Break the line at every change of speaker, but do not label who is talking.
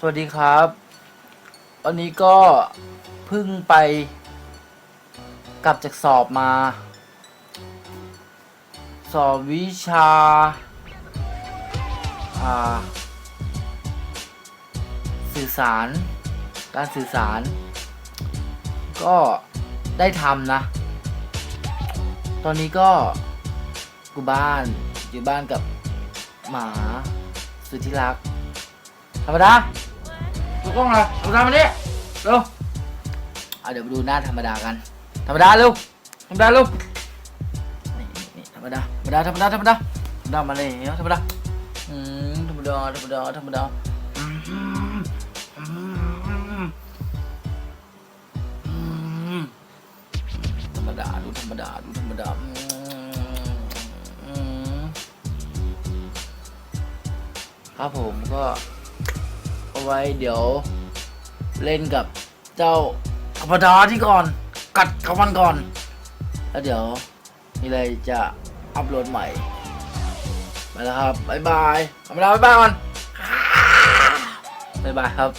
สวัสดีครับวันนี้ก็เพิ่งไปกลับจากสอบมา สอบวิชาาสื่อสาร การสื่อสาร ก็ได้ทำนะ ตอนนี้ก็กูบ้านอยู่บ้านกับหมาสุดที่รักธรรมดา ดูกล้องหน่อยธรรมดามาดิเร็วเอาเดี๋ยวมาดูหน้าธรรมดากัน ธรรมดาเร็ว ธรรมดาเร็ว นี่นี่นี่ธรรมดา ธรรมดา ธรรมดา ธรรมดา ธรรมดามาเลยธรรมดา อืม ธรรมดา ธรรมดา ธรรมดาอืมอืมอืมอืมธรรมดา ดูธรรมดา ดูธรรมดาอืมอืมครับผมก็ ไว้เดี๋ยว เล่นกับเจ้าธรรมดาที่ก่อน กัดกับมันก่อน แล้วเดี๋ยวมีอะไรจะอัพโหลดใหม่ไปแล้วครับ บ๊ายบายธรรมดาบ๊ายบายมันบ๊ายบายครับ